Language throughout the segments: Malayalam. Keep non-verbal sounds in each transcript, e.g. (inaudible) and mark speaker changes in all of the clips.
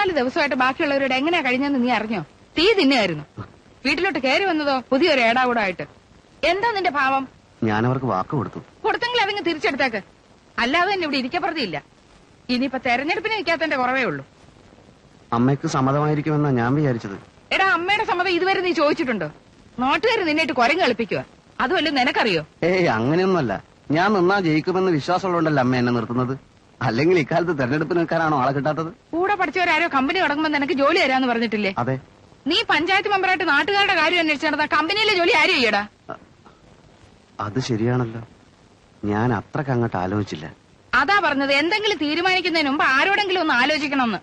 Speaker 1: മൂന്നാൽ ദിവസമായിട്ട് ബാക്കിയുള്ളവരോട് എങ്ങനെയാ കഴിഞ്ഞെന്ന് നീ അറിഞ്ഞോ? തീ തിന്നെയായിരുന്നു വീട്ടിലോട്ട് കയറി വന്നതോ പുതിയൊരു ഏടാകൂടായിട്ട് എന്താ നിന്റെ ഭാവം?
Speaker 2: ഞാൻ അവർക്ക് വാക്ക് കൊടുത്തു.
Speaker 1: കൊടുത്തെങ്കിൽ അതങ്ങ് തിരിച്ചെടുത്തേക്ക്. അല്ലാതെ തന്നെ ഇവിടെ ഇരിക്കപ്പുറത്തില്ല ഇനിയിപ്പോ തെരഞ്ഞെടുപ്പിന് ഇരിക്കാത്തന്റെ കുറവേ ഉള്ളൂ.
Speaker 2: അമ്മയ്ക്ക് സമ്മതമായിരിക്കുമെന്നാ ഞാൻ വിചാരിച്ചത്.
Speaker 1: എടാ അമ്മയുടെ സമ്മതം ഇതുവരെ നീ ചോദിച്ചിട്ടുണ്ടോ? നാട്ടുകാർ നിന്നിട്ട് കുരങ്ങ് കളിപ്പിക്കുക അതുമല്ലോ നിനക്കറിയോ?
Speaker 2: ഏയ് അങ്ങനെയൊന്നുമല്ല. ഞാൻ നിന്നാ ജയിക്കുമെന്ന് വിശ്വാസമുള്ളതുകൊണ്ടല്ല അമ്മ എന്നെ നിർത്തുന്നത്? അല്ലെങ്കിൽ ഇക്കാലത്ത് തെരഞ്ഞെടുപ്പിന് നിൽക്കാനാണോ ആളെ കിട്ടാത്തത്?
Speaker 1: കൂടെ പഠിച്ചവരാരോ? കമ്പനി തുടങ്ങുമ്പോ നിനക്ക് ജോലി തരാന്ന് പറഞ്ഞിട്ടില്ലേ?
Speaker 2: അതെ.
Speaker 1: നീ പഞ്ചായത്ത് മെമ്പറായിട്ട് നാട്ടുകാരുടെ കാര്യം അന്വേഷിച്ചാ കമ്പനിയിലെ ജോലി ആരും ചെയ്യടാ?
Speaker 2: അത് ശരിയാണല്ലോ. ഞാൻ അത്രയ്ക്ക് അങ്ങോട്ട് ആലോചിച്ചില്ല.
Speaker 1: അതാ പറഞ്ഞത്. എന്തെങ്കിലും തീരുമാനിക്കുന്നതിന് മുമ്പ് ആരോടെങ്കിലും ഒന്ന് ആലോചിക്കണമെന്ന്.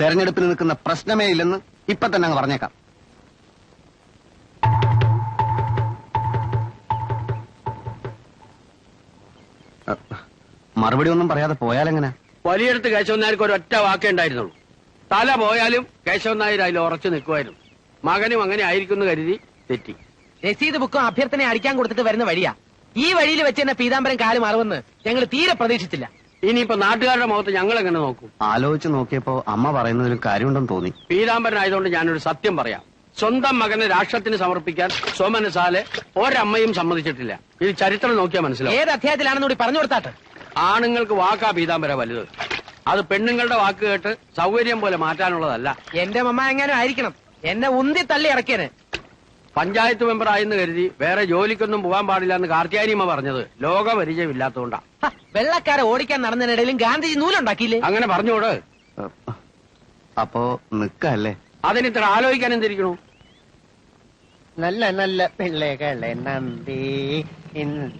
Speaker 2: തെരഞ്ഞെടുപ്പിന് നിൽക്കുന്ന പ്രശ്നമേ ഇല്ലെന്ന് ഇപ്പൊ തന്നെ അങ്ങ് പറഞ്ഞേക്കാം. മറുപടി ഒന്നും പറയാതെ പോയാലെങ്ങനെ?
Speaker 3: വലിയടുത്ത് കേശവൻ നായർക്ക് ഒരു ഒറ്റ വാക്കേ ഉണ്ടായിരുന്നുള്ളൂ. തല പോയാലും കേശവൻ നായർ അതിൽ ഉറച്ചു നിൽക്കുമായിരുന്നു. മകനും അങ്ങനെ ആയിരിക്കും കരുതി തെറ്റി.
Speaker 4: രസീത് ബുക്കും അഭ്യർത്ഥന അടിക്കാൻ കൊടുത്തിട്ട് വരുന്ന വഴിയാ. ഈ വഴിയിൽ വെച്ച് തന്നെ പീതാംബരം കാലം മാറുമെന്ന് ഞങ്ങൾ തീരെ പ്രതീക്ഷിച്ചില്ല.
Speaker 3: ഇനിയിപ്പോ നാട്ടുകാരുടെ മുഖത്ത് ഞങ്ങൾ എങ്ങനെ നോക്കും?
Speaker 2: ആലോചിച്ച് നോക്കിയപ്പോ അമ്മ പറയുന്നതിൽ കാര്യമുണ്ടെന്ന് തോന്നി.
Speaker 3: പീതാംബരൻ ആയതുകൊണ്ട് ഞാനൊരു സത്യം പറയാം. സ്വന്തം മകനെ രാഷ്ട്രത്തിന് സമർപ്പിക്കാൻ സോമനസാലെ ഒരമ്മയും സമ്മതിച്ചിട്ടില്ല. ഇത് ചരിത്രം നോക്കിയാൽ മനസ്സിലാവും.
Speaker 4: ഏത് അധ്യായത്തിലാണെന്ന് കൂടി പറഞ്ഞു കൊടുത്താട്ട്.
Speaker 3: ആണുങ്ങൾക്ക് വാക്കാ പീതാംബര വലുത്. അത് പെണ്ണുങ്ങളുടെ വാക്ക് കേട്ട് സൗകര്യം പോലെ മാറ്റാനുള്ളതല്ല.
Speaker 4: എന്റെ മമ്മ എങ്ങനെ ആയിരിക്കണം. എന്നെ ഉന്തി തള്ളി ഇറക്കിയന്.
Speaker 3: പഞ്ചായത്ത് മെമ്പർ ആയെന്ന് കരുതി വേറെ ജോലിക്കൊന്നും പോകാൻ പാടില്ല എന്ന് കാർത്തിയാനിയമ്മ പറഞ്ഞത്. ലോകപരിചയമില്ലാത്തതുകൊണ്ടാ
Speaker 4: ഹ, വെള്ളക്കാരെ ഓടിക്കാൻ നടന്നതിനിടയിലും ഗാന്ധിജി നൂലുണ്ടാക്കിയില്ലേ?
Speaker 3: അങ്ങനെ പറഞ്ഞോട്
Speaker 2: അപ്പോ നിക്കല്ലേ
Speaker 3: അതിനിത്ര ആലോചിക്കാൻ എന്തിരിക്കണു?
Speaker 5: നല്ല നല്ല പിള്ളകളെ നമ്പി ഇൻ-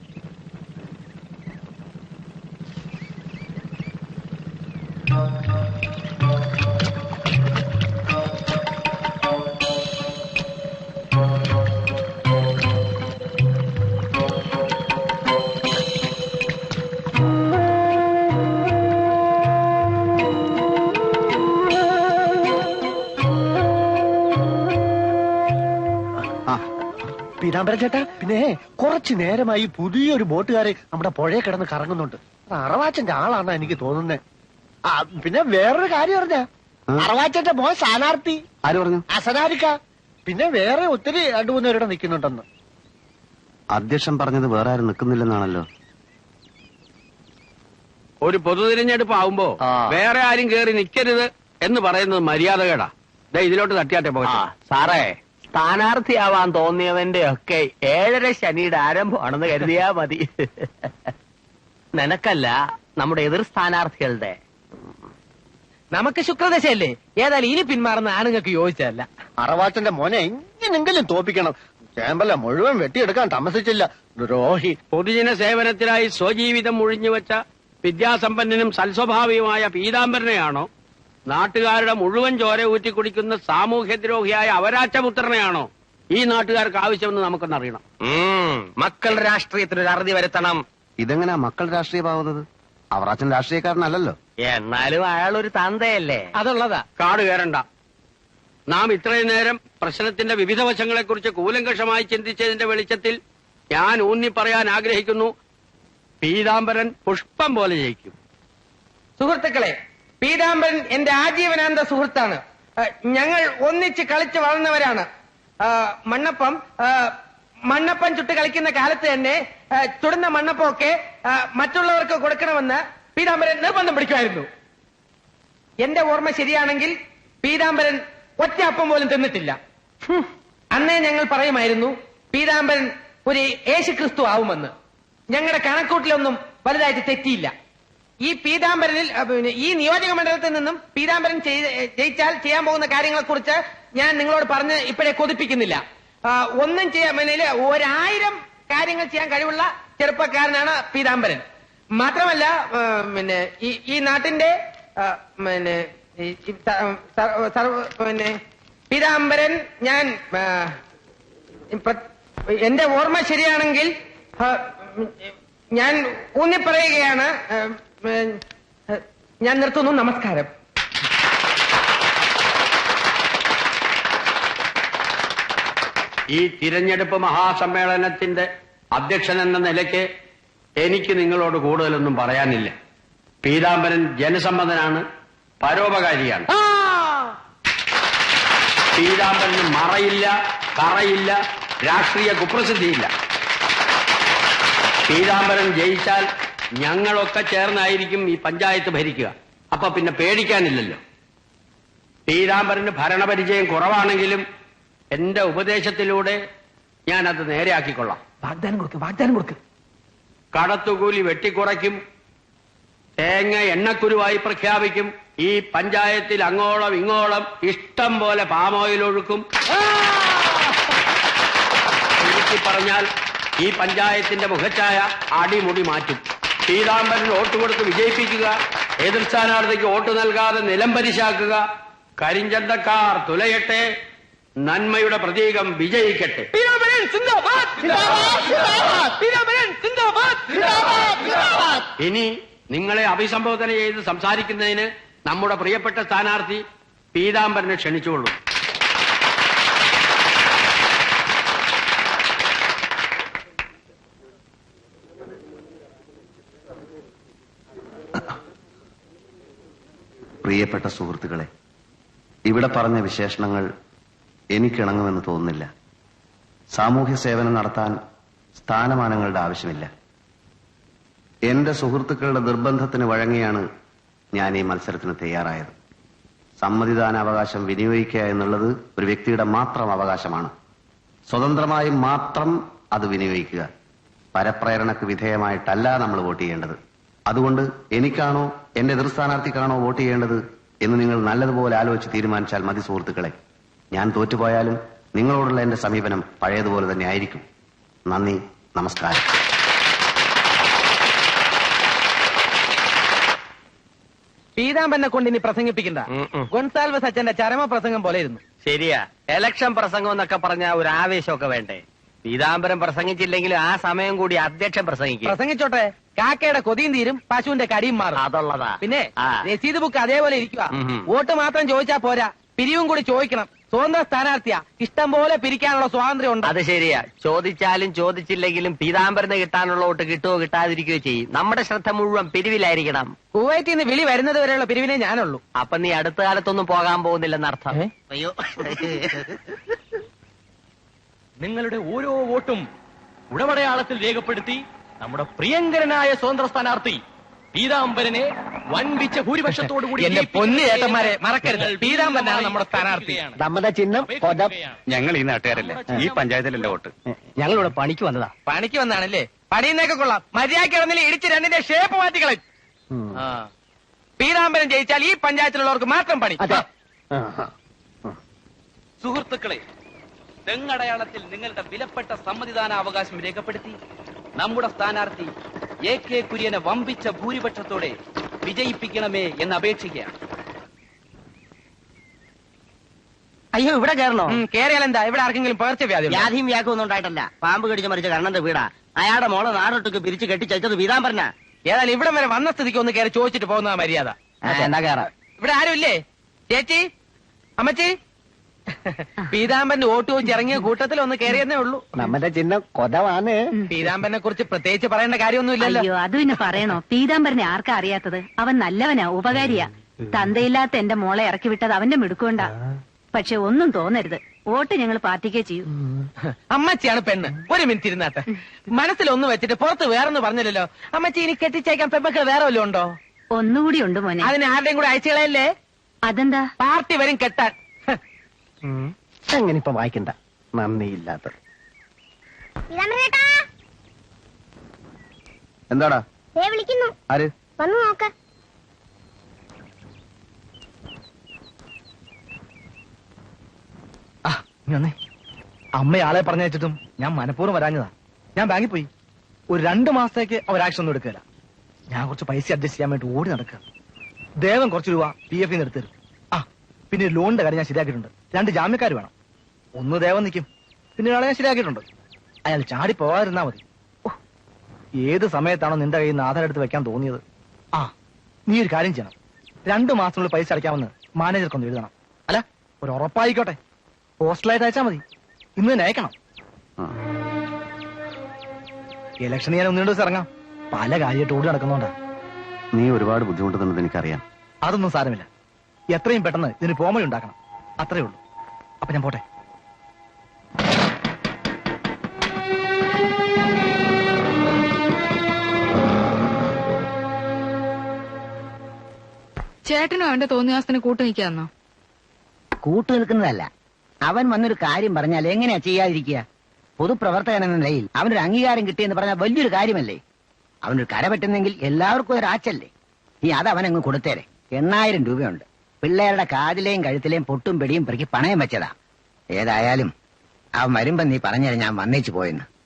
Speaker 5: പീതാംബരൻ ചേട്ടാ. പിന്നെ കുറച്ചു നേരമായി പുതിയൊരു ബോട്ടുകാരെ നമ്മുടെ പുഴയെ കിടന്ന് കറങ്ങുന്നുണ്ട്. അറവാച്ചന്റെ ആളാണ് എനിക്ക് തോന്നുന്നത് ആ പിന്നെ വേറൊരു കാര്യം
Speaker 2: പറഞ്ഞ?
Speaker 5: അറവാച്ചന്റെ മോൻ സ്ഥാനാർത്ഥി.
Speaker 2: ആര് പറഞ്ഞു?
Speaker 5: അസനാരിക്ക. പിന്നെ വേറെ ഒത്തിരി രണ്ടു മൂന്ന് പേരുടെ നിൽക്കുന്നുണ്ടെന്ന്.
Speaker 2: അധ്യക്ഷൻ പറഞ്ഞത് വേറെ ആരും നിൽക്കുന്നില്ലെന്നാണല്ലോ.
Speaker 3: ഒരു പൊതു തിരഞ്ഞെടുപ്പ് ആവുമ്പോ വേറെ ആരും കേറി നിൽക്കരുത് എന്ന് പറയുന്നത് മര്യാദകേടാ. ദേ ഇതിലോട്ട് തട്ടിയാട്ടെ പോകട്ടെ.
Speaker 6: സാറേ സ്ഥാനാർത്ഥിയാവാൻ തോന്നിയവന്റെ ഒക്കെ ഏഴര ശനിയുടെ ആരംഭമാണെന്ന് കരുതിയാ മതി. നിനക്കല്ല നമ്മുടെ എതിർ സ്ഥാനാർത്ഥികളുടെ.
Speaker 4: നമുക്ക് ശുക്രദശയല്ലേ? ഏതായാലും ഇനി പിന്മാറുന്ന ആണുങ്ങൾക്ക് യോജിച്ചതല്ല.
Speaker 5: അറവാച്ചന്റെ മോനെ എങ്ങനെങ്കിലും തോപ്പിക്കണം. ചേമ്പല മുഴുവൻ വെട്ടിയെടുക്കാൻ താമസിച്ചില്ല. ദ്രോഹി.
Speaker 3: പൊതുജന സേവനത്തിനായി സ്വജീവിതം ഒഴിഞ്ഞുവെച്ച വിദ്യാസമ്പന്നനും സൽസ്വഭാവിയുമായ പീതാംബരനെയാണോ? നാട്ടുകാരുടെ മുഴുവൻ ചോര ഊറ്റിക്കുടിക്കുന്ന സാമൂഹ്യദ്രോഹിയായ അവരാച്ചപുത്രനെയാണോ ഈ നാട്ടുകാർക്ക് ആവശ്യമെന്ന് നമുക്കൊന്നറിയണം
Speaker 6: മക്കൾ രാഷ്ട്രീയത്തിന് ഒരു അറുതി വരുത്തണം.
Speaker 2: ഇതെങ്ങനെയാ മക്കൾ രാഷ്ട്രീയമാവുന്നത്? അവറാച്ചൻ രാഷ്ട്രീയക്കാരനല്ലല്ലോ.
Speaker 6: എന്നാലും അയാൾ ഒരു തന്തയല്ലേ?
Speaker 4: അതുള്ളതാ.
Speaker 3: കാട് കയറണ്ട. നാം ഇത്രയും നേരം പ്രശ്നത്തിന്റെ വിവിധ വശങ്ങളെക്കുറിച്ച് കൂലങ്കഷമായി ചിന്തിച്ചതിന്റെ വെളിച്ചത്തിൽ ഞാൻ ഊന്നി പറയാൻ ആഗ്രഹിക്കുന്നു. പീതാംബരൻ പുഷ്പം പോലെ ജയിക്കും.
Speaker 4: സുഹൃത്തുക്കളെ പീതാംബരൻ എന്റെ ആജീവനാന്ത സുഹൃത്താണ്. ഞങ്ങൾ ഒന്നിച്ച് കളിച്ച് വളർന്നവരാണ്. മണ്ണപ്പം മണ്ണപ്പം ചുട്ട് കളിക്കുന്ന കാലത്ത് തന്നെ ചുടുന്ന മണ്ണപ്പമൊക്കെ മറ്റുള്ളവർക്ക് കൊടുക്കണമെന്ന് പീതാംബരൻ നിർബന്ധം പിടിക്കുമായിരുന്നു. എന്റെ ഓർമ്മ ശരിയാണെങ്കിൽ പീതാംബരൻ ഒറ്റ അപ്പം പോലും തിന്നിട്ടില്ല. അന്നേ ഞങ്ങൾ പറയുമായിരുന്നു പീതാംബരൻ ഒരു യേശു ക്രിസ്തു ആവുമെന്ന്. ഞങ്ങളുടെ കണക്കൂട്ടിലൊന്നും വലുതായിട്ട് തെറ്റിയില്ല. ഈ പീതാംബരനിൽ ഈ നിയോജക മണ്ഡലത്തിൽ നിന്നും പീതാംബരൻ ജയിച്ചാൽ ചെയ്യാൻ പോകുന്ന കാര്യങ്ങളെ കുറിച്ച് ഞാൻ നിങ്ങളോട് പറഞ്ഞ് ഇപ്പോഴേ കൊതിപ്പിക്കുന്നില്ല. ഒന്നും ചെയ്യാൻ ഒരായിരം കാര്യങ്ങൾ ചെയ്യാൻ കഴിവുള്ള ചെറുപ്പക്കാരനാണ് പീതാംബരൻ. മാത്രമല്ല പിന്നെ ഈ നാട്ടിന്റെ പിന്നെ പിന്നെ പീതാംബരൻ ഞാൻ എന്റെ ഓർമ്മ ശരിയാണെങ്കിൽ ഞാൻ ഊന്നി പറയുകയാണ് ആ, ഉം, ഞാൻ നിർത്തുന്നു. നമസ്കാരം.
Speaker 3: ഈ തിരഞ്ഞെടുപ്പ് മഹാസമ്മേളനത്തിന്റെ അധ്യക്ഷൻ എന്ന നിലയ്ക്ക് എനിക്ക് നിങ്ങളോട് കൂടുതലൊന്നും പറയാനില്ല. പീതാംബരൻ ജനസമ്മതനാണ് പരോപകാരിയാണ്. പീതാംബരന് മറയില്ല കറയില്ല രാഷ്ട്രീയ കുപ്രസിദ്ധിയില്ല. പീതാംബരൻ ജയിച്ചാൽ ഞങ്ങളൊക്കെ ചേർന്നായിരിക്കും ഈ പഞ്ചായത്ത് ഭരിക്കുക. അപ്പൊ പിന്നെ പേടിക്കാനില്ലല്ലോ. പീതാംബരന് ഭരണപരിചയം കുറവാണെങ്കിലും എന്റെ ഉപദേശത്തിലൂടെ ഞാൻ അത് നേരെയാക്കിക്കൊള്ളാം.
Speaker 4: വാഗ്ദാനം കൊടുക്ക് വാഗ്ദാനം കൊടുക്ക്.
Speaker 3: കടത്തുകൂലി വെട്ടിക്കുറയ്ക്കും. തേങ്ങ എണ്ണക്കുരുവായി പ്രഖ്യാപിക്കും. ഈ പഞ്ചായത്തിൽ അങ്ങോളം ഇങ്ങോളം ഇഷ്ടം പോലെ പാമോയിൽ ഒഴുക്കും. പറഞ്ഞാൽ ഈ പഞ്ചായത്തിന്റെ മുഖച്ഛായ അടിമുടി മാറ്റും. പീതാംബരൻ വോട്ട് കൊടുത്ത് വിജയിപ്പിക്കുക എതിർ സ്ഥാനാർത്ഥിക്ക് വോട്ട് നൽകാതെ നിലം പരിശാക്കുക കരിഞ്ചന്തക്കാർ തുലയട്ടെ നന്മയുടെ പ്രതീകം വിജയിക്കട്ടെ. ഇനി നിങ്ങളെ അഭിസംബോധന ചെയ്ത് സംസാരിക്കുന്നതിന് നമ്മുടെ പ്രിയപ്പെട്ട സ്ഥാനാർത്ഥി പീതാംബരനെ ക്ഷണിച്ചുകൊള്ളു.
Speaker 2: പ്രിയപ്പെട്ട സുഹൃത്തുക്കളെ ഇവിടെ പറഞ്ഞ വിശേഷണങ്ങൾ എനിക്കിണങ്ങുമെന്ന് തോന്നുന്നില്ല. സാമൂഹ്യ സേവനം നടത്താൻ സ്ഥാനമാനങ്ങളുടെ ആവശ്യമില്ല. എന്റെ സുഹൃത്തുക്കളുടെ നിർബന്ധത്തിന് വഴങ്ങിയാണ് ഞാൻ ഈ മത്സരത്തിന് തയ്യാറായത്. സമ്മതിദാനാവകാശം വിനിയോഗിക്കുക എന്നുള്ളത് ഒരു വ്യക്തിയുടെ മാത്രം അവകാശമാണ്. സ്വതന്ത്രമായി മാത്രം അത് വിനിയോഗിക്കുക. പരപ്രേരണക്ക് വിധേയമായിട്ടല്ല നമ്മൾ വോട്ട് ചെയ്യേണ്ടത്. അതുകൊണ്ട് എനിക്കാണോ എന്റെ എതിർ സ്ഥാനാർത്ഥിക്കാണോ വോട്ട് ചെയ്യേണ്ടത് എന്ന് നിങ്ങൾ നല്ലതുപോലെ ആലോചിച്ച് തീരുമാനിച്ചാൽ മതി സുഹൃത്തുക്കളെ. ഞാൻ തോറ്റുപോയാലും നിങ്ങളോടുള്ള എന്റെ സമീപനം പഴയതുപോലെ തന്നെ ആയിരിക്കും. നന്ദി നമസ്കാരം.
Speaker 4: പീതാമ്പനെ കൊണ്ട് ഇനി പ്രസംഗിപ്പിക്കണ്ട. ഗൊൺസാൽവസ് സച്ചന്റെ ചരമ പ്രസംഗം പോലെ ഇരുന്നു.
Speaker 6: ശരിയാ. എലക്ഷൻ പ്രസംഗം എന്നൊക്കെ പറഞ്ഞ ഒരു ആവേശമൊക്കെ വേണ്ടേ? പീതാംബരം പ്രസംഗിച്ചില്ലെങ്കിലും ആ സമയം കൂടി അധ്യക്ഷൻ പ്രസംഗിക്കും.
Speaker 4: പ്രസംഗിച്ചോട്ടെ. കാക്കയുടെ കൊതിയും തീരും പശുവിന്റെ കടിയും മാറും.
Speaker 6: അതുള്ളതാ.
Speaker 4: പിന്നെ. രസീത് ബുക്ക് അതേപോലെ ഇരിക്കുക വോട്ട് മാത്രം ചോദിച്ചാ പോരാ. പിരിവും കൂടി ചോദിക്കണം. സ്വന്തം സ്ഥാനാർത്ഥിയാ. ഇഷ്ടം പോലെ പിരിക്കാനുള്ള സ്വാതന്ത്ര്യം ഉണ്ട്.
Speaker 6: അത് ശരിയാ. ചോദിച്ചാലും ചോദിച്ചില്ലെങ്കിലും പീതാംബരന് കിട്ടാനുള്ള വോട്ട് കിട്ടുകയോ കിട്ടാതിരിക്കുകയോ ചെയ്യും. നമ്മുടെ ശ്രദ്ധ മുഴുവൻ പിരിവിലായിരിക്കണം.
Speaker 4: കുവൈറ്റിൽ നിന്ന് വിളി വരുന്നത് വരെയുള്ള പിരിവിനെ ഞാനുള്ളൂ.
Speaker 6: അപ്പൊ നീ അടുത്ത കാലത്തൊന്നും പോകാൻ പോകുന്നില്ലെന്നർത്ഥം? അയ്യോ.
Speaker 7: നിങ്ങളുടെ ഓരോ വോട്ടും ഉടമടയാളത്തിൽ രേഖപ്പെടുത്തി നമ്മുടെ പ്രിയങ്കരനായ സ്വതന്ത്ര സ്ഥാനാർത്ഥി പീതാംബരനെ വൻപിച്ച ഭൂരിപക്ഷത്തോടുകൂടി
Speaker 4: എന്റെ പൊന്നു ഏട്ടന്മാരെ മറക്കരുത്. പീതാംബരനാണ് നമ്മുടെ സ്ഥാനാർത്ഥി.
Speaker 5: നമ്മുടെ ചിഹ്നം കൊടം
Speaker 2: ഞങ്ങൾ ഈ നാട്ടുകാരല്ലേ? ഈ പഞ്ചായത്തിലല്ലേ വോട്ട്?
Speaker 6: ഞങ്ങളിവിടെ പണിക്ക് വന്നതാ.
Speaker 4: പണിക്ക് വന്നാണല്ലേ? പണിയുന്നേക്കെ കൊള്ളാം. മര്യാദയ്ക്ക് കിടന്നില്ല ഇടിച്ച് രണ്ടിന്റെ ഷേപ്പ് മാറ്റിക്കളെ ആ. പീതാംബരൻ ജയിച്ചാൽ ഈ പഞ്ചായത്തിലുള്ളവർക്ക് മാത്രം പണി.
Speaker 7: സുഹൃത്തുക്കളെ തെങ്ങടയാളത്തിൽ നിങ്ങളുടെ വിലപ്പെട്ട സമ്മതിദാന അവകാശം രേഖപ്പെടുത്തി. നമ്മുടെ സ്ഥാനാർത്ഥി എ കെ കുര്യനെ വമ്പിച്ച ഭൂരിപക്ഷത്തോടെ വിജയിപ്പിക്കണമേ എന്ന് അപേക്ഷിക്കുകയാണ്.
Speaker 6: അയ്യോ ഇവിടെ കയറണോ?
Speaker 4: കേറിയാലെന്താ കേറിയാൽ എന്താ? ഇവിടെ ആർക്കെങ്കിലും പകർച്ച വ്യാധി ഉണ്ടോ?
Speaker 6: വ്യാധിയും വ്യാഖ്യം ഒന്നും ഉണ്ടായിട്ടല്ല. പാമ്പ് കടിച്ച് മരിച്ച കണ്ണന്റെ വീടാ. അയാളുടെ മോളെ നാടൊട്ടുക്ക് പിരിച്ചു കെട്ടിച്ചത് പീതാംബരനാ
Speaker 4: ഏതായാലും ഇവിടം വരെ വന്ന സ്ഥിതിക്ക് ഒന്ന് കയറി ചോദിച്ചിട്ട് പോകുന്നതാ മര്യാദ. ഇവിടെ ആരും ഇല്ലേ ചേച്ചി? അമ്മച്ചി? (laughs) പീതാംബരന് വോട്ട് ചോദിച്ച് ഇറങ്ങിയ കൂട്ടത്തിൽ ഒന്ന് കയറിയെന്നേ ഉള്ളൂ.
Speaker 5: നമ്മുടെ ചിഹ്നം കൊതവാണ്.
Speaker 4: പീതാമ്പനെ കുറിച്ച് പ്രത്യേകിച്ച് പറയേണ്ട കാര്യമൊന്നുമില്ലല്ലോ.
Speaker 8: അയ്യോ അത് പിന്നെ പറയണോ? പീതാംബരനെ ആർക്കാ അറിയാത്തത്? അവൻ നല്ലവനാ ഉപകാരിയാ. തന്തയില്ലാത്ത എന്റെ മോളെ ഇറക്കി വിട്ടത് അവന്റെ മിടുക്കൊണ്ടാ പക്ഷെ ഒന്നും തോന്നരുത്. വോട്ട് ഞങ്ങൾ പാർട്ടിക്കേ ചെയ്യൂ. (laughs)
Speaker 4: അമ്മച്ചിയാണ് പെണ്ണ്. ഒരു മിനിറ്റ് ഇരുന്നാട്ടെ. മനസ്സിൽ ഒന്ന് വെച്ചിട്ട് പുറത്ത് വേറെന്ന് പറഞ്ഞില്ലല്ലോ. അമ്മച്ചി ഇനി കെട്ടിച്ചേക്കാൻ പെമ്മക്കൾ വേറെ വല്ലതും ഉണ്ടോ?
Speaker 8: ഒന്നുകൂടി ഉണ്ട് മോനെ.
Speaker 4: അതിന് ആരുടെയും കൂടെ അയച്ചുകളയല്ലേ
Speaker 8: അതെന്താ?
Speaker 4: പാർട്ടി വരും കെട്ടാൻ.
Speaker 5: അങ്ങനെ ഇപ്പൊ വായിക്കണ്ട നന്ദിയില്ലാത്ത
Speaker 2: എന്താടാ?
Speaker 9: വിളിക്കുന്നു.
Speaker 2: ആര്?
Speaker 9: വന്നു നോക്ക്.
Speaker 7: അമ്മയാളെ പറഞ്ഞയച്ചിട്ടും ഞാൻ മനഃപൂർവം വരാഞ്ഞതാ. ഞാൻ ബാങ്കിൽ പോയി. ഒരു രണ്ടു മാസത്തേക്ക് അവർ ആക്ഷൻ ഒന്നും എടുക്കില്ല ഞാൻ കുറച്ച് പൈസ അഡ്ജസ്റ്റ് ചെയ്യാൻ വേണ്ടി ഓടി നടക്കുക. ദേവൻ കുറച്ച് രൂപ പി എഫ് എടുത്ത് തരും. ആ പിന്നെ ഒരു ലോണിന്റെ കാര്യം ഞാൻ ശരിയാക്കിയിട്ടുണ്ട്. രണ്ട് ജാമ്യക്കാർ വേണം. ഒന്ന് ദേവൻ നിൽക്കും പിന്നെ ഒരാളെ ഞാൻ ശരിയാക്കിയിട്ടുണ്ട്. അയാൾ ചാടി പോകാതിരുന്നാ മതി. ഓ, ഏത് സമയത്താണോ നിന്റെ കയ്യിൽ നിന്ന് ആധാരം എടുത്ത് വെക്കാൻ തോന്നിയത്? ആ നീ ഒരു കാര്യം ചെയ്യണം. രണ്ടു മാസത്തിനുള്ളിൽ പൈസ അടയ്ക്കാമെന്ന് മാനേജർക്കൊന്ന് എഴുതണം. അല്ല ഒരു ഉറപ്പായിക്കോട്ടെ. പോസ്റ്റലായിട്ട് അയച്ചാൽ മതി. ഇന്ന് തന്നെ അയക്കണം. ഇലക്ഷൻ ഞാൻ ഒന്നു ദിവസം ഇറങ്ങാം. പല കാര്യമായിട്ട് ഓടി നടക്കുന്നുണ്ടാ.
Speaker 2: നീ ഒരുപാട് ബുദ്ധിമുട്ടുന്നുണ്ടെന്ന് എനിക്കറിയാം.
Speaker 7: അതൊന്നും സാരമില്ല. എത്രയും പെട്ടെന്ന് ഇതിന് പോമഴ ഉണ്ടാക്കണം. അത്രേ ഉള്ളൂ. അപ്പൊ ഞാൻ പോട്ടെ.
Speaker 1: ചേട്ടനും അവന്റെ തോന്നിയാസത്തിന് കൂട്ടു നിൽക്കാന്നോ
Speaker 10: കൂട്ടു നിൽക്കുന്നതല്ല. അവൻ വന്നൊരു കാര്യം പറഞ്ഞാൽ എങ്ങനെയാ ചെയ്യാതിരിക്കുക? പൊതുപ്രവർത്തകൻ എന്ന നിലയിൽ അവനൊരു അംഗീകാരം കിട്ടിയെന്ന് പറഞ്ഞാൽ വലിയൊരു കാര്യമല്ലേ? അവനൊരു കര പറ്റുന്നെങ്കിൽ എല്ലാവർക്കും ഒരു ആച്ചല്ലേ നീ അത് അവനങ്ങ് കൊടുത്തേരെ. എണ്ണായിരം രൂപയുണ്ട്. പിള്ളേരുടെ കാതിലെയും കഴുത്തിലെയും പൊട്ടും പിടിയും പെറുക്കി പണയം വെച്ചതാ. ഏതായാലും അവൻ വരുമ്പോ നീ പറഞ്ഞാൽ ഞാൻ വന്നേച്ചു പോയെന്ന്.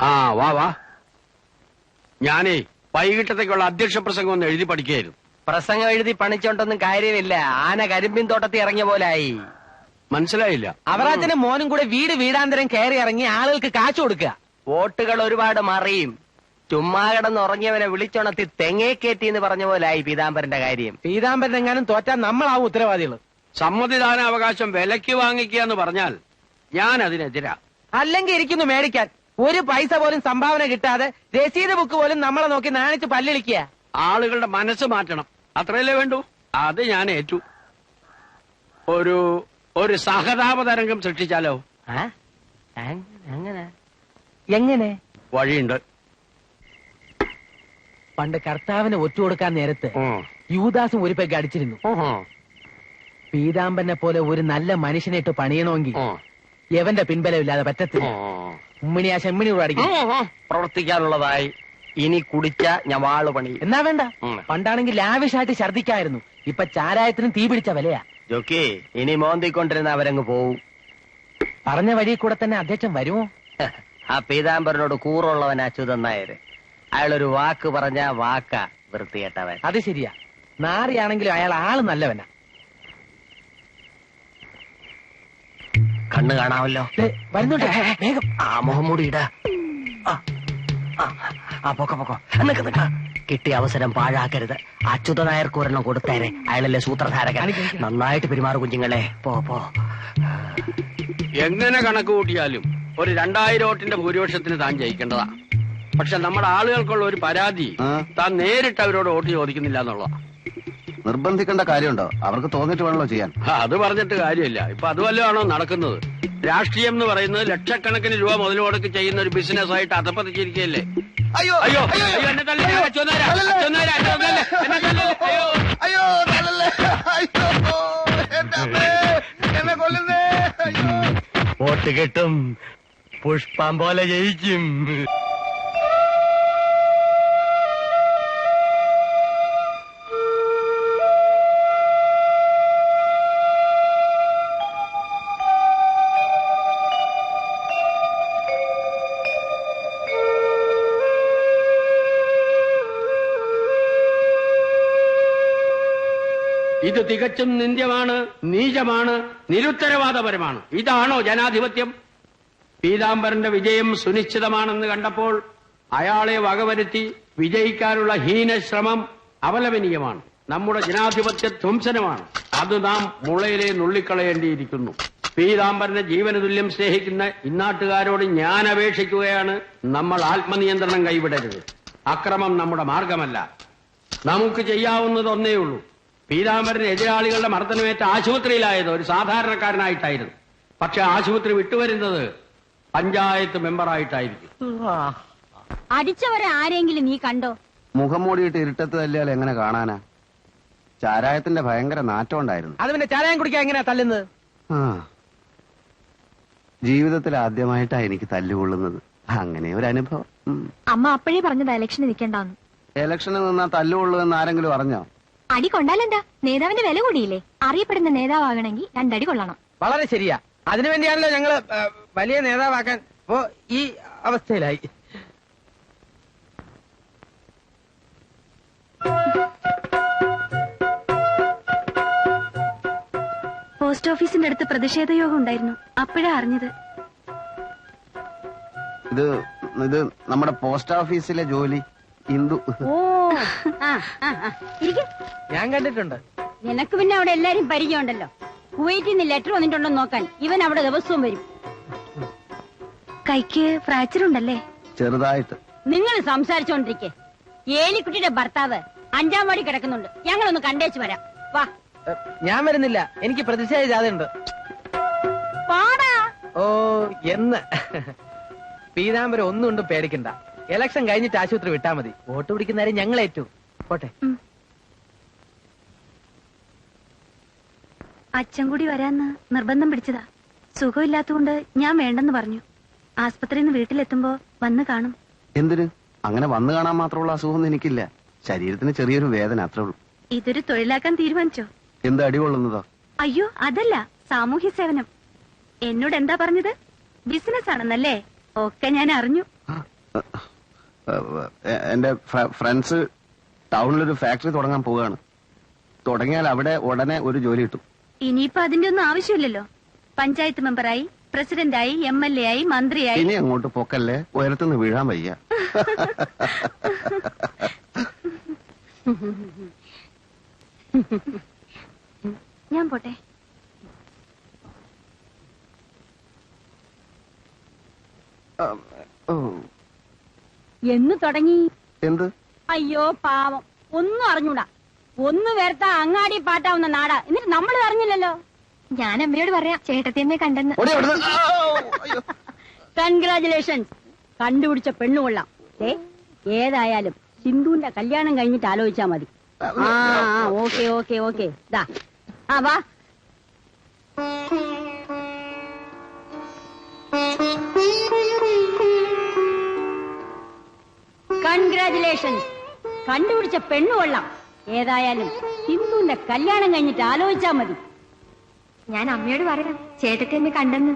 Speaker 3: ആ വാ വാ. ഞാനേ വൈകിട്ടത്തേക്കുള്ള അധ്യക്ഷ പ്രസംഗം ഒന്ന് എഴുതി പഠിക്കുകയായിരുന്നു.
Speaker 6: പ്രസംഗം എഴുതി പണിച്ചോണ്ടൊന്നും കാര്യമില്ല. ആന കരിമ്പിൻ തോട്ടത്തിൽ ഇറങ്ങിയ പോലായി.
Speaker 3: മനസ്സിലായില്ല.
Speaker 4: അവറാച്ചനും മോനും കൂടെ വീട് വീടാന്തരം കയറി ഇറങ്ങി ആളുകൾക്ക് കാച്ചു കൊടുക്കുക.
Speaker 6: വോട്ടുകൾ ഒരുപാട് മറിയും. ചുമ്മാ കിടന്ന് ഉറങ്ങിയവനെ വിളിച്ചുണർത്തി തെങ്ങേ കയറ്റി എന്ന് പറഞ്ഞ പോലായി പീതാംബരന്റെ കാര്യം.
Speaker 4: പീതാംബരൻ എങ്ങാനും തോറ്റാൽ നമ്മളാവും ഉത്തരവാദികൾ
Speaker 3: സമ്മതിദാന അവകാശം വിലക്ക് വാങ്ങിക്കുക എന്ന് പറഞ്ഞാൽ ഞാൻ അതിനെതിരാ
Speaker 4: അല്ലെങ്കിൽ ഇരിക്കുന്നു മേടിക്കാൻ. ഒരു പൈസ പോലും സംഭാവന കിട്ടാതെ രസീത് ബുക്ക് പോലും നമ്മളെ നോക്കി നാണിച്ച് പല്ലിളിക്കുക.
Speaker 3: ആളുകളുടെ മനസ്സ് മാറ്റണം. അത്രയല്ലേ വേണ്ടൂ? അത് ഞാൻ ഏറ്റു. ഒരു ഒരു സഹതാപ തരംഗം സൃഷ്ടിച്ചാലോ?
Speaker 6: അങ്ങനെ എങ്ങനെ?
Speaker 3: വഴിയുണ്ട്.
Speaker 4: പണ്ട് കർത്താവിനെ ഒറ്റുകൊടുക്കാൻ നേരത്ത്
Speaker 3: യുവദാസും
Speaker 4: യൂദാസും ഒരു പെഗ് അടിച്ചിരുന്നു. പീതാംബനെ പോലെ ഒരു നല്ല മനുഷ്യനെ ഇട്ട്
Speaker 3: പണിയണമെങ്കിൽ
Speaker 4: എവന്റെ പിൻബലമില്ലാതെ പറ്റത്തില്ല. ഉമ്മിണി ആ ചെമ്മിണി കൂടെ അടിക്കും
Speaker 6: പ്രവർത്തിക്കാനുള്ളതായി ഇനി കുടിച്ച ഞാൻ വാൾ പണി.
Speaker 4: എന്നാ വേണ്ട. പണ്ടാണെങ്കിൽ ലാവിഷായിട്ട് ഛർദിക്കായിരുന്നു ഇപ്പൊ ചാരായത്തിനും തീ പിടിച്ച വിലയാ.
Speaker 6: ജോക്കി ഇനി മോന്തിക്കൊണ്ടിരുന്ന അവരങ്ങ് പോവും.
Speaker 4: പറഞ്ഞ വഴി കൂടെ തന്നെ അധ്യക്ഷൻ വരുമോ?
Speaker 6: ആ പീതാംബരനോട് കൂറുള്ളവൻ അച്യുതൻ നായര് അയാളൊരു വാക്ക് പറഞ്ഞ വാക്ക വൃത്തികെട്ടവൻ.
Speaker 4: അത് ശരിയാ. നാറിയാണെങ്കിലും അയാൾ ആൾ നല്ലവനാ.
Speaker 6: കണ്ണു കാണാമല്ലോ.
Speaker 4: വരുന്നുണ്ട്. വേഗം.
Speaker 6: ആ മുഖം ആ പൊക്ക പൊക്കോ. നിക്ക നിക്ക. കിട്ടിയ അവസരം പാഴാക്കരുത്. അച്യുത നായർക്ക് ഒരെണ്ണം കൊടുത്തേരെ അയാളല്ലേ സൂത്രധാരകൻ. നന്നായിട്ട് പെരുമാറു കുഞ്ഞുങ്ങളെ. പോ പോ.
Speaker 3: എങ്ങനെ കണക്ക് കൂട്ടിയാലും ഒരു രണ്ടായിരം ഓട്ടിന്റെ ഭൂരിപക്ഷത്തിന് താൻ ജയിക്കേണ്ടതാ. പക്ഷെ നമ്മുടെ ആളുകൾക്കുള്ള ഒരു പരാതി? താൻ നേരിട്ട് അവരോട് വോട്ട് ചോദിക്കുന്നില്ല എന്നുള്ളതാ.
Speaker 2: നിർബന്ധിക്കേണ്ട കാര്യമുണ്ടോ? അവർക്ക് തോന്നിട്ട് വേണല്ലോ ചെയ്യാൻ.
Speaker 3: ആ, അത് പറഞ്ഞിട്ട് കാര്യമില്ല. ഇപ്പൊ അതുവല്ലതാണോ നടക്കുന്നത്? രാഷ്ട്രീയം എന്ന് പറയുന്നത് ലക്ഷക്കണക്കിന് രൂപ മുതൽ മുടക്ക് ചെയ്യുന്ന ഒരു ബിസിനസ് ആയിട്ട് അധപ്പതിച്ചിരിക്കുകയല്ലേ?
Speaker 5: അയ്യോ
Speaker 3: അയ്യോ അയ്യോ എന്നെ തല്ലി അയ്യോ
Speaker 5: കൊല്ലുന്നേ. അയ്യോ.
Speaker 6: വോട്ട് കിട്ടും. പുഷ്പം പോലെ ജയിക്കും.
Speaker 3: ഇത് തികച്ചും നിന്ദ്യമാണ് നീചമാണ് നിരുത്തരവാദപരമാണ്. ഇതാണോ ജനാധിപത്യം? പീതാംബരന്റെ വിജയം സുനിശ്ചിതമാണെന്ന് കണ്ടപ്പോൾ അയാളെ വകവരുത്തി വിജയിക്കാനുള്ള ഹീനശ്രമം അപലപനീയമാണ് നമ്മുടെ ജനാധിപത്യ ധ്വംസനമാണ്. അത് നാം മുളയിലെ നുള്ളിക്കളയേണ്ടിയിരിക്കുന്നു. പീതാംബരനെ ജീവന തുല്യം സ്നേഹിക്കുന്ന ഇന്നാട്ടുകാരോട് ഞാൻ അപേക്ഷിക്കുകയാണ് നമ്മൾ ആത്മനിയന്ത്രണം കൈവിടരുത്. അക്രമം നമ്മുടെ മാർഗമല്ല. നമുക്ക് ചെയ്യാവുന്നത് ഉള്ളൂ പീതാംബരൻ എതിരാളികളുടെ മർദ്ദനമേറ്റ ആശുപത്രിയിലായത് ഒരു സാധാരണക്കാരനായിട്ടായിരുന്നു. പക്ഷെ ആശുപത്രി വിട്ടുവരുന്നത് പഞ്ചായത്ത് മെമ്പറായിട്ടായിരിക്കും.
Speaker 9: അടിച്ചവരെ ആരെങ്കിലും നീ കണ്ടോ?
Speaker 2: മുഖം മൂടിയിട്ട് ഇരുട്ടത്ത് തല്ലിയാൽ എങ്ങനെ കാണാനാ? ചാരായത്തിന്റെ ഭയങ്കര നാറ്റം ഉണ്ടായിരുന്നു
Speaker 4: അത് പിന്നെ ചാരായം കുടിക്കാൻ എങ്ങനെയാ തല്ലുന്നത്?
Speaker 2: ആ. ജീവിതത്തിൽ ആദ്യമായിട്ടാ എനിക്ക് തല്ലുകൊള്ളുന്നത്. അങ്ങനെ ഒരു അനുഭവം. ഉം.
Speaker 9: അമ്മ അപ്പോഴേ പറഞ്ഞതാ ഇലക്ഷന് നിൽക്കണ്ടെന്ന്.
Speaker 2: ഇലക്ഷന് നിന്നാ തല്ലുകൊള്ളു എന്ന് ആരെങ്കിലും അറിഞ്ഞോ?
Speaker 9: അടി കൊണ്ടാലെന്താ? നേതാവിന്റെ വില കൂടിയില്ലേ? അറിയപ്പെടുന്ന നേതാവാകണമെങ്കിൽ രണ്ടടി കൊള്ളണം.
Speaker 4: വളരെ ശരിയാ. അതിനുവേണ്ടിയാണല്ലോ ഞങ്ങൾ ആ, വലിയ നേതാവാക്കാൻ ഇപ്പോ ഈ അവസ്ഥയിലായി.
Speaker 8: പോസ്റ്റ് ഓഫീസിന്റെ അടുത്ത് പ്രതിഷേധ യോഗം ഉണ്ടായിരുന്നു. അപ്പോഴാ അറിഞ്ഞത്.
Speaker 2: ഇത് ഇത് നമ്മുടെ പോസ്റ്റ് ഓഫീസിലെ ജോലി. ഹിന്ദു
Speaker 9: ഓ
Speaker 4: ഞാൻ കണ്ടിട്ടുണ്ട്.
Speaker 9: നിനക്ക് പിന്നെ അവിടെ എല്ലാരും പരിചയമുണ്ടല്ലോ. കുവൈറ്റിൽ നിന്ന് ലെറ്റർ വന്നിട്ടുണ്ടോ നോക്കാൻ. ഇവൻ അവിടെ ദിവസവും വരും.
Speaker 8: കൈക്ക് ഫ്രാക്ചർ ഉണ്ടല്ലേ?
Speaker 2: ചെറുതായിട്ട്.
Speaker 11: നിങ്ങൾ സംസാരിച്ചോണ്ടിരിക്കെ. ഏലിക്കുട്ടിയുടെ ഭർത്താവ് അഞ്ചാം വാടി കിടക്കുന്നുണ്ട്. ഞങ്ങളൊന്ന് കണ്ടേച്ചു വരാം. വാ.
Speaker 4: ഞാൻ വരുന്നില്ല. എനിക്ക് പ്രതിഷേധ ജാഥയുണ്ട്.
Speaker 11: പാടാ
Speaker 4: ഓ എന്ന്. പീതാംബരം ഒന്നും കൊണ്ടും പേടിക്കണ്ട. ഇലക്ഷൻ കഴിഞ്ഞിട്ട് ആശുപത്രി വിട്ടാ മതി. വോട്ട് പിടിക്കുന്നവരെ ഞങ്ങൾ ഏറ്റു. പോട്ടെ.
Speaker 8: അച്ഛൻ കൂടി വരാന്ന് നിർബന്ധം പിടിച്ചതാ. സുഖമില്ലാത്തതുകൊണ്ട് ഞാൻ വേണ്ടെന്ന് പറഞ്ഞു. ആസ്പത്രിയിൽ നിന്ന് വീട്ടിലെത്തുമ്പോ വന്ന് കാണും.
Speaker 2: എന്തിന്? അങ്ങനെ വന്നു കാണാൻ മാത്രമുള്ള അസുഖമൊന്നും എനിക്കില്ല. ശരീരത്തിന് ചെറിയൊരു വേദന അത്രേ ഉള്ളൂ.
Speaker 8: ഇതൊരു തൊഴിലാക്കാൻ തീരുമാനിച്ചോ?
Speaker 2: എന്ത് അടികൊള്ളുന്നതോ
Speaker 8: അയ്യോ അതല്ല. സാമൂഹ്യ സേവനം. എന്നോട് എന്താ പറഞ്ഞത്? ബിസിനസ് ആണെന്നല്ലേ ഒക്കെ ഞാൻ അറിഞ്ഞു.
Speaker 2: എന്റെ ഫ്രണ്ട്സ് ടൗണിലൊരു ഫാക്ടറി തുടങ്ങാൻ പോവുകയാണ്. തുടങ്ങിയാൽ അവിടെ ഉടനെ ഒരു ജോലി കിട്ടും.
Speaker 8: ഇനിയിപ്പോ അതിന്റെ ഒന്നും ആവശ്യമില്ലല്ലോ. പഞ്ചായത്ത് മെമ്പറായി പ്രസിഡന്റായി എം എൽ എ ആയി മന്ത്രിയായി.
Speaker 2: ഇനി അങ്ങോട്ട് പൊക്കല്ലേ? ഉയരത്തുനിന്ന് വീഴാൻ വയ്യ.
Speaker 8: ഞാൻ പോട്ടെ.
Speaker 2: ഓ,
Speaker 11: എന്ന് തുടങ്ങി.
Speaker 2: എന്ത്?
Speaker 11: അയ്യോ പാവം. ഒന്നും അറിഞ്ഞൂടാ. ഒന്ന് വേർത്താ അങ്ങാടി പാട്ടാവുന്ന നാടാ. എന്നിട്ട് നമ്മൾ അറിഞ്ഞില്ലല്ലോ.
Speaker 9: ഞാൻ അമ്മയോട് പറയാം ചേട്ടത്തിയമ്മയെ കണ്ടെന്ന്.
Speaker 11: കൺഗ്രാചുലേഷൻസ് (laughs) കണ്ടുപിടിച്ച പെണ്ണുകൊള്ളാം ഏ ഏതായാലും സിന്ധുവിന്റെ കല്യാണം കഴിഞ്ഞിട്ട് ആലോചിച്ചാ മതി. ആ ആ ഓക്കെ ഓക്കെ ഓക്കെ. ദാ. ആ വാ. കൺഗ്രാചുലേഷൻസ് കണ്ടുപിടിച്ച പെണ്ണു കൊള്ളാം ഏതായാലും ഹിന്ദുവിന്റെ കല്യാണം കഴിഞ്ഞിട്ട് ആലോചിച്ചാ മതി
Speaker 9: ഞാൻ അമ്മയോട് പറയാം ചേട്ടത്തെ എന്നെ കണ്ടെന്ന്